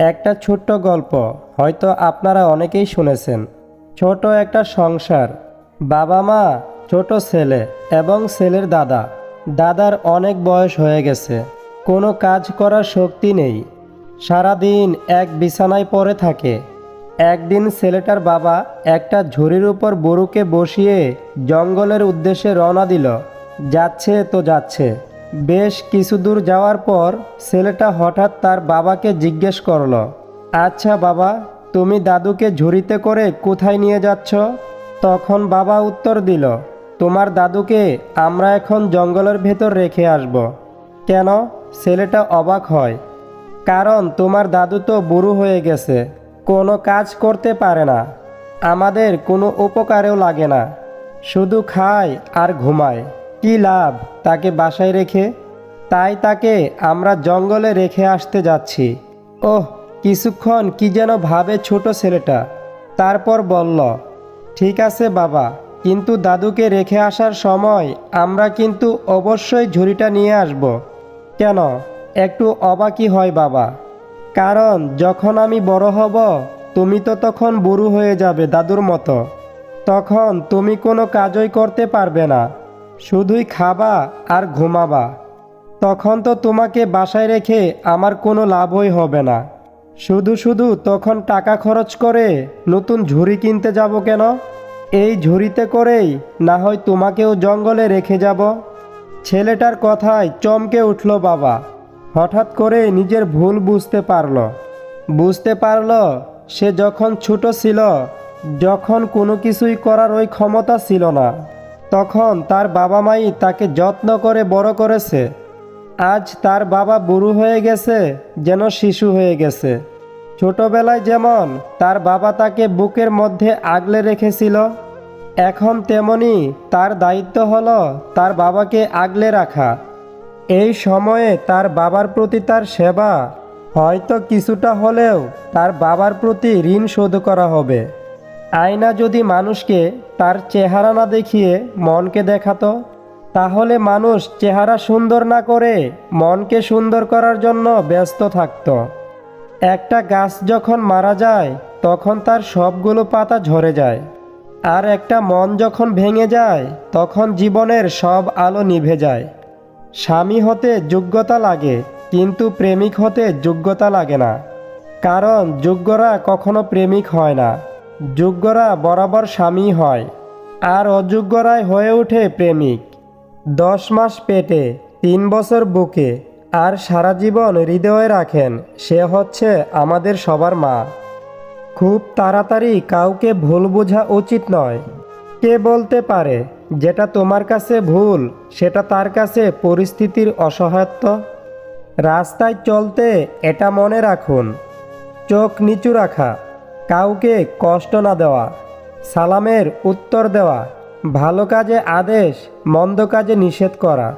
একটা ছোট্ট গল্প হয়তো আপনারা অনেকেই শুনেছেন। ছোট একটা সংসার। বাবা মা, ছোট ছেলে এবং ছেলের দাদা। দাদার অনেক বয়স হয়ে গেছে। কোনো কাজ করার শক্তি নেই। সারাদিন এক বিছানায় পড়ে থাকে। একদিন ছেলেটার বাবা একটা ঝুড়ির উপর বরুকে বসিয়ে জঙ্গলের উদ্দেশ্যে রওনা দিল। যাচ্ছে তো যাচ্ছে। বেশ কিছু দূর যাওয়ার পর ছেলেটা হঠাৎ তার বাবাকে জিজ্ঞেস করল আচ্ছা বাবা, তুমি দাদুকে ঝুড়িতে করে কোথায় নিয়ে যাচ্ছ? তখন বাবা উত্তর দিল, তোমার দাদুকে আমরা এখন জঙ্গলের ভেতর রেখে আসব। কেন? ছেলেটা অবাক হয়। কারণ তোমার দাদু তো বুড়ো হয়ে গেছে, কোনো কাজ করতে পারে না। আমাদের কোনো উপকারেও লাগে না। শুধু খায় আর ঘুমায়। কি লাভ তাকে বাসায় রেখে? তাই তাকে আমরা জঙ্গলে রেখে আসতে যাচ্ছি। ওহ, কিছুক্ষণ কি যেন ভাবে ছোট ছেলেটা। তারপর বলল, ঠিক আছে বাবা, কিন্তু দাদুকে রেখে আসার সময় আমরা কিন্তু অবশ্যই ঝুড়িটা নিয়ে আসব। কেন? একটু অবাকই হয় বাবা। কারণ যখন আমি বড় হব, তুমি তো তখন বুড়ো হয়ে যাবে দাদুর মতো। তখন তুমি কোনো কাজই করতে পারবে না। শুধুই খাবা আর ঘুমাবা। তখন তো তোমাকে বাসায় রেখে আমার কোনো লাভই হবে না। শুধু শুধু তখন টাকা খরচ করে নতুন ঝুড়ি কিনতে যাব কেন? এই ঝুড়িতে করেই না হয় তোমাকেও জঙ্গলে রেখে যাব। ছেলেটার কথায় চমকে উঠল বাবা। হঠাৎ করে নিজের ভুল বুঝতে পারল। বুঝতে পারল সে যখন ছোট ছিল, যখন কোনো কিছুই করার ওই ক্ষমতা ছিল না। তখন তার বাবা মাই তাকে যত্ন করে বড় করেছে। আজ তার বাবা বুড়ো হয়ে গেছে, যেন শিশু হয়ে গেছে। ছোটবেলায় যেমন তার বাবা তাকে বুকের মধ্যে আগলে রেখেছিল, এখন তেমনি তার দায়িত্ব হলো তার বাবাকে আগলে রাখা। এই সময়ে তার বাবার প্রতি তার সেবা হয়তো কিছুটা হলেও তার বাবার প্রতি ঋণ শোধ করা হবে। আয়না যদি মানুষকে তার চেহারা না দেখিয়ে মনকে দেখাতো, তাহলে মানুষ চেহারা সুন্দর না করে মনকে সুন্দর করার জন্য ব্যস্ত থাকত। একটা গাছ যখন মারা যায়, তখন তার সবগুলো পাতা ঝরে যায়। আর একটা মন যখন ভেঙে যায়, তখন জীবনের সব আলো নিভে যায়। স্বামী হতে যোগ্যতা লাগে, কিন্তু প্রেমিক হতে যোগ্যতা লাগে না। কারণ যোগ্যরা কখনো প্রেমিক হয় না। যোগ্যরা বরাবর স্বামী হয়, আর অযোগ্যরাই হয়ে ওঠে প্রেমিক। দশ মাস পেটে, তিন বছর বুকে, আর সারা জীবন হৃদয়ে রাখেন, সে হচ্ছে আমাদের সবার মা। খুব তাড়াতাড়ি কাউকে ভুল বোঝা উচিত নয়। কে বলতে পারে, যেটা তোমার কাছে ভুল, সেটা তার কাছে পরিস্থিতির অসহায়ত্ব? রাস্তায় চলতে এটা মনে রাখুন। চোখ নিচু রাখা। কাউকে কষ্ট না দেওয়া, সালামের উত্তর দেওয়া, ভালো কাজে আদেশ, মন্দ কাজে নিষেধ করা।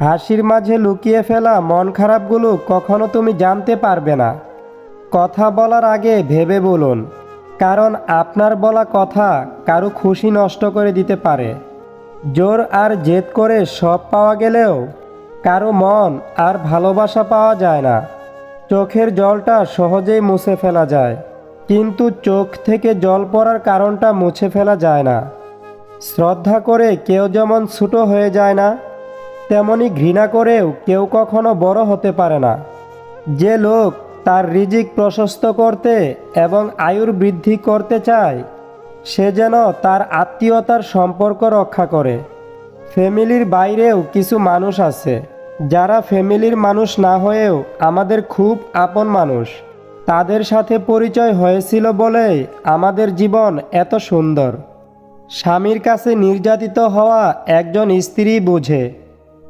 হাসির মাঝে লুকিয়ে ফেলা মন খারাপগুলো কখনো তুমি জানতে পারবে না। কথা বলার আগে ভেবে বলুন, কারণ আপনার বলা কথা কারও খুশি নষ্ট করে দিতে পারে। জোর আর জেদ করে সব পাওয়া গেলেও কারও মন আর ভালোবাসা পাওয়া যায় না। চোখের জলটা সহজেই মুছে ফেলা যায়। কিন্তু চোখ থেকে জল পড়ার কারণটা মুছে ফেলা যায় না। শ্রদ্ধা করে কেউ যেমন ছোটো হয়ে যায় না, তেমনি ঘৃণা করেও কেউ কখনো বড় হতে পারে না। যে লোক তার রিজিক প্রশস্ত করতে এবং আয়ুর বৃদ্ধি করতে চায়, সে যেন তার আত্মীয়তার সম্পর্ক রক্ষা করে। ফ্যামিলির বাইরেও কিছু মানুষ আছে, যারা ফ্যামিলির মানুষ না হয়েও আমাদের খুব আপন মানুষ। তাদের সাথে পরিচয় হয়েছিল বলেই আমাদের জীবন এত সুন্দর। স্বামীর কাছে নির্যাতিত হওয়া একজন স্ত্রী বোঝে,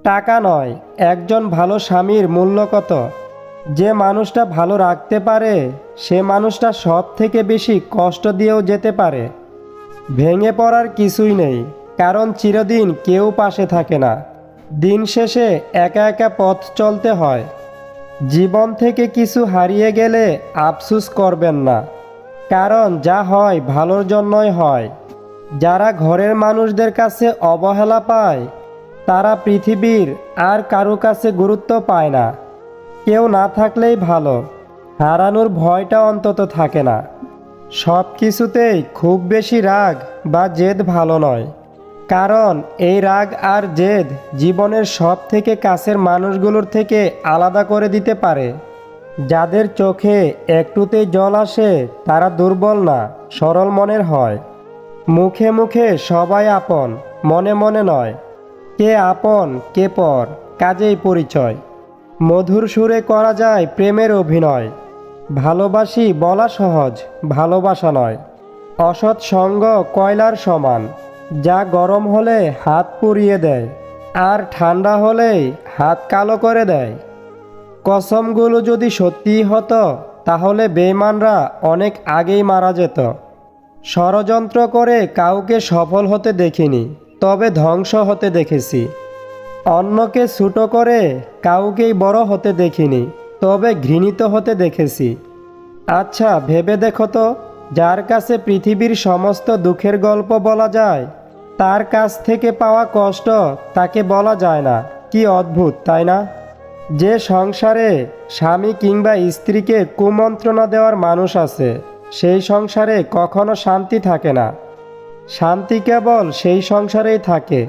টাকা নয়, একজন ভালো স্বামীর মূল্য কত? যে মানুষটা ভালো রাখতে পারে, সে মানুষটা সব থেকে বেশি কষ্ট দিয়েও যেতে পারে। ভেঙে পড়ার কিছুই নেই, কারণ চিরদিন কেউ পাশে থাকে না। দিন শেষে একা একা পথ চলতে হয়। জীবন থেকে কিছু হারিয়ে গেলে আফসুস করবেন না। কারণ যা হয় ভালোর জন্যই হয়। যারা ঘরের মানুষদের কাছে অবহেলা পায়, তারা পৃথিবীর আর কারও কাছে গুরুত্ব পায় না। কেউ না থাকলেই ভালো, হারানোর ভয়টা অন্তত থাকে না। সব কিছুতেই খুব বেশি রাগ বা জেদ ভালো নয়। কারণ এই রাগ আর জেদ জীবনের সব থেকে কাছের মানুষগুলোর থেকে আলাদা করে দিতে পারে। যাদের চোখে একটুতেই জল আসে, তারা দুর্বল না, সরল মনের হয়। মুখে মুখে সবাই আপন, মনে মনে নয়, কে আপন, কে পর, কাজেই পরিচয়। মধুর সুরে করা যায় প্রেমের অভিনয়। ভালোবাসি বলা সহজ, ভালোবাসা নয়। অসৎ সঙ্গ কয়লার সমান। যা গরম হলে হাত পুড়িয়ে দেয়, আর ঠান্ডা হলেই হাত কালো করে দেয়। কসমগুলো যদি সত্যিই হতো, তাহলে বেইমানরা অনেক আগেই মারা যেত। ষড়যন্ত্র করে কাউকে সফল হতে দেখিনি, তবে ধ্বংস হতে দেখেছি। অন্যকে ছুটো করে কাউকেই বড় হতে দেখিনি, তবে ঘৃণিত হতে দেখেছি। আচ্ছা ভেবে দেখো তো যার কাছে পৃথিবীর সমস্ত দুঃখের গল্প বলা যায়, তার কাছ থেকে পাওয়া কষ্ট তাকে বলা যায় না। কি অদ্ভুত, তাই না? যে সংসারে স্বামী কিংবা স্ত্রীকে কুমন্ত্রণা দেওয়ার মানুষ আছে, সেই সংসারে কখনো শান্তি থাকে না। শান্তি কেবল সেই সংসারেই থাকে।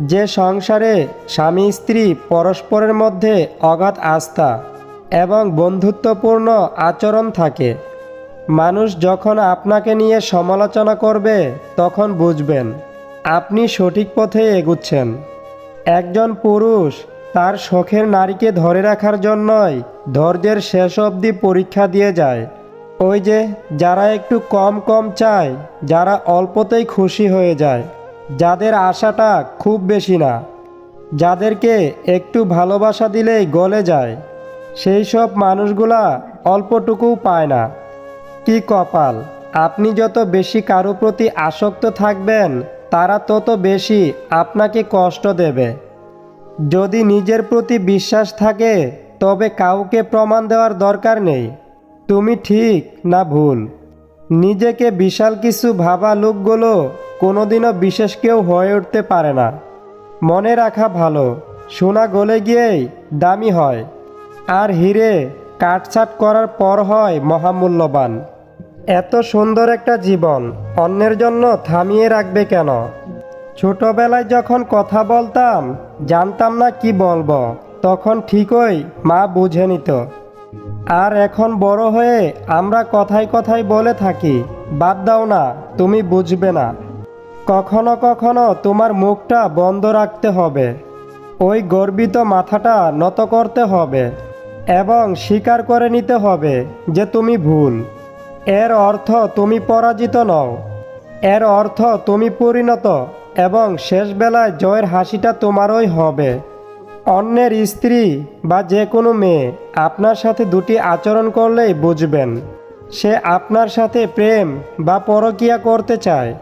যে সংসারে স্বামী স্ত্রী পরস্পরের মধ্যে অগাধ আস্থা এবং বন্ধুত্বপূর্ণ আচরণ থাকে মানুষ যখন আপনাকে নিয়ে সমালোচনা করবে, তখন বুঝবেন, আপনি সঠিক পথে এগুচ্ছেন। একজন পুরুষ তার শখের নারীকে ধরে রাখার জন্যই ধৈর্যের শেষ অবধি পরীক্ষা দিয়ে যায়। ওই যে, যারা একটু কম কম চায়, যারা অল্পতেই খুশি হয়ে যায়, যাদের আশাটা খুব বেশি না, যাদেরকে একটু ভালোবাসা দিলেই গলে যায়, সেই সব মানুষগুলা অল্পটুকুও পায় না। কি কপাল? আপনি যত বেশি কারও প্রতি আসক্ত থাকবেন, তারা তত বেশি আপনাকে কষ্ট দেবে। যদি নিজের প্রতি বিশ্বাস থাকে, তবে কাউকে প্রমাণ দেওয়ার দরকার নেই। তুমি ঠিক না ভুল? নিজেকে বিশাল কিছু ভাবা লোকগুলো কোনোদিনও বিশেষ কেউ হয়ে উঠতে পারে না। মনে রাখা ভালো, সোনা গলে গিয়েই দামি হয়। আর হিরে কাটছাট করার পর হয় মহামূল্যবান। এত সুন্দর একটা জীবন, অন্যের জন্য থামিয়ে রাখবে কেন? ছোটবেলায় যখন কথা বলতাম, জানতাম না কি বলব, তখন ঠিকই মা বুঝে নিত। আর এখন বড় হয়ে আমরা কথায় কথায় বলে থাকি, বাদ দাও না, তুমি বুঝবে না। কখনো কখনো তোমার মুখটা বন্ধ রাখতে হবে। ওই গর্বিত মাথাটা নত করতে হবে। এবং স্বীকার করে নিতে হবে যে তুমি ভুল। এর অর্থ তুমি পরাজিত নও। এর অর্থ তুমি পরিণত এবং শেষ বেলায় জয়ের হাসিটা তোমারই হবে। অন্যের স্ত্রী বা যে কোনো মেয়ে আপনার সাথে দুটি আচরণ করলেই বুঝবেন। সে আপনার সাথে প্রেম বা পরকিয়া করতে চায়।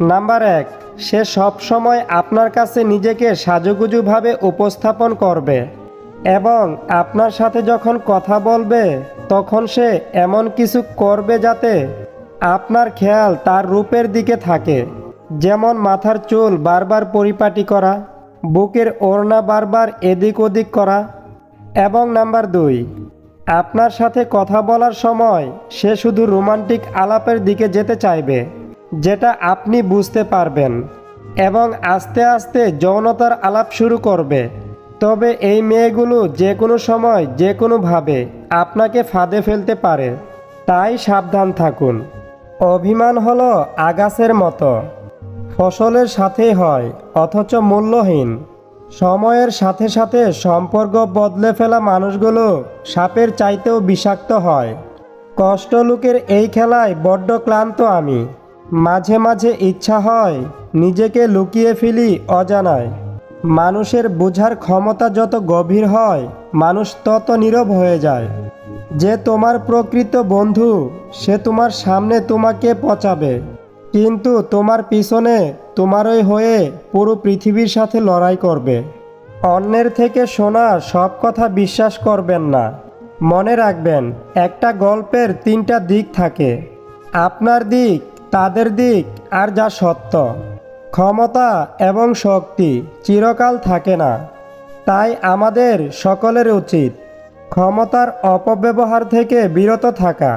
নাম্বার এক, সে সব সময় আপনার কাছে নিজেকে সাজুগুজুভাবে উপস্থাপন করবে। এবং আপনার সাথে যখন কথা বলবে, তখন সে এমন কিছু করবে যাতে আপনার খেয়াল তার রূপের দিকে থাকে। যেমন মাথার চুল বারবার পরিপাটি করা, বুকের ওড়না বারবার এদিক ওদিক করা। এবং নাম্বার দুই, আপনার সাথে কথা বলার সময় সে শুধু রোমান্টিক আলাপের দিকে যেতে চাইবে, যেটা আপনি বুঝতে পারবেন। এবং আস্তে আস্তে যৌনতার আলাপ শুরু করবে। তবে এই মেয়েগুলো যে কোনো সময়, যে কোনোভাবে আপনাকে ফাঁদে ফেলতে পারে। তাই সাবধান থাকুন। অভিমান হলো আগাছের মতো। ফসলের সাথেই হয়, অথচ মূল্যহীন। সময়ের সাথে সাথে সম্পর্ক বদলে ফেলা মানুষগুলো সাপের চাইতেও বিষাক্ত হয়। কষ্ট লোকের এই খেলায় বড্ড ক্লান্ত আমি। মাঝে মাঝে ইচ্ছা হয় নিজেকে লুকিয়ে ফেলি অজানায়। মানুষের বোঝার ক্ষমতা যত গভীর হয়, মানুষ তত নীরব হয়ে যায়। যে তোমার প্রকৃত বন্ধু, সে তোমার সামনে তোমাকে পচাবে। কিন্তু তোমার পিছনে তোমারই হয়ে পুরো পৃথিবীর সাথে লড়াই করবে। অন্যের থেকে শোনা সব কথা বিশ্বাস করবেন না। মনে রাখবেন, একটা গল্পের তিনটা দিক থাকে। আপনার দিক, তাদের দিক, আর যা সত্য। ক্ষমতা এবং শক্তি চিরকাল থাকে না। তাই আমাদের সকলের উচিত ক্ষমতার অপব্যবহার থেকে বিরত থাকা।